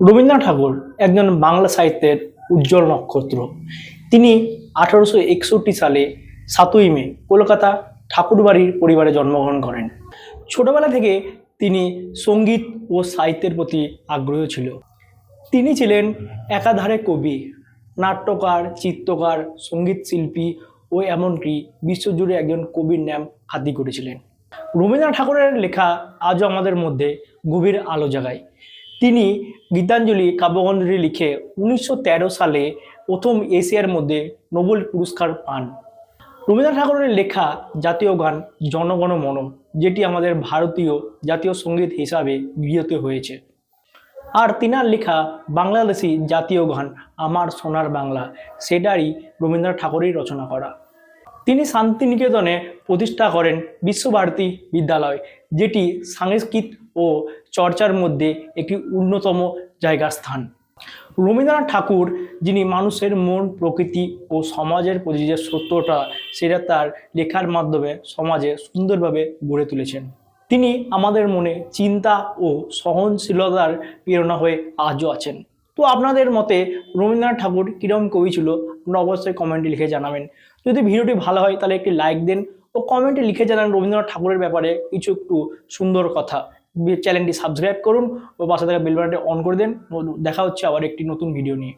রবীন্দ্রনাথ ঠাকুর একজন বাংলা সাহিত্যের উজ্জ্বল নক্ষত্র। তিনি আঠারোশো একষট্টি সালে সাতই মে কলকাতা ঠাকুরবাড়ির পরিবারে জন্মগ্রহণ করেন। ছোটবেলা থেকে তিনি সংগীত ও সাহিত্যের প্রতি আগ্রহ ছিল। তিনি ছিলেন একাধারে কবি, নাট্যকার, চিত্রকার, সংগীত শিল্পী ও এমনকি বিশ্বজুড়ে একজন কবির নাম হাতি করেছিলেন। রবীন্দ্রনাথ ঠাকুরের লেখা আজও আমাদের মধ্যে গভীর আলো জাগায়। তিনি গীতাঞ্জলি কাব্যগ্রন্থটি লিখে উনিশশো তেরো সালে প্রথম এশিয়ার মধ্যে নোবেল পুরস্কার পান। রবীন্দ্রনাথ ঠাকুরের লেখা জাতীয় গান জনগণ মন যেটি আমাদের ভারতীয় জাতীয় সংগীত হিসাবে গৃহীত হয়েছে। আর তিনার লেখা বাংলাদেশি জাতীয় গান, আমার সোনার বাংলা, সেটারই রবীন্দ্রনাথ ঠাকুরই রচনা করা। তিনি শান্তিনিকেতনে প্রতিষ্ঠা করেন বিশ্বভারতী বিদ্যালয় যেটি সাংস্কৃত ও চর্চার মধ্যে একটি অন্যতম জায়গার স্থান রবীন্দ্রনাথ ঠাকুর, যিনি মানুষের মন, প্রকৃতি ও সমাজের প্রতি যে সত্যটা, সেটা তার লেখার মাধ্যমে সমাজে সুন্দরভাবে গড়ে তুলেছেন। তিনি আমাদের মনে চিন্তা ও সহনশীলতার প্রেরণা হয়ে আজও আছেন। তো আপনাদের মতে রবীন্দ্রনাথ ঠাকুর কীরকম কবি ছিল? আপনারা অবশ্যই কমেন্টে লিখে জানাবেন। যদি ভিডিওটি ভালো হয়, তাহলে একটি লাইক দিন ও কমেন্টে লিখে জানান রবীন্দ্রনাথ ঠাকুরের ব্যাপারে কিছু একটু সুন্দর কথা। চ্যানেলটি সাবস্ক্রাইব করুন ও পাশে থাকা বেল বাটনটি অন করে দেন। দেখা হচ্ছে আবার একটি নতুন ভিডিও নিয়ে।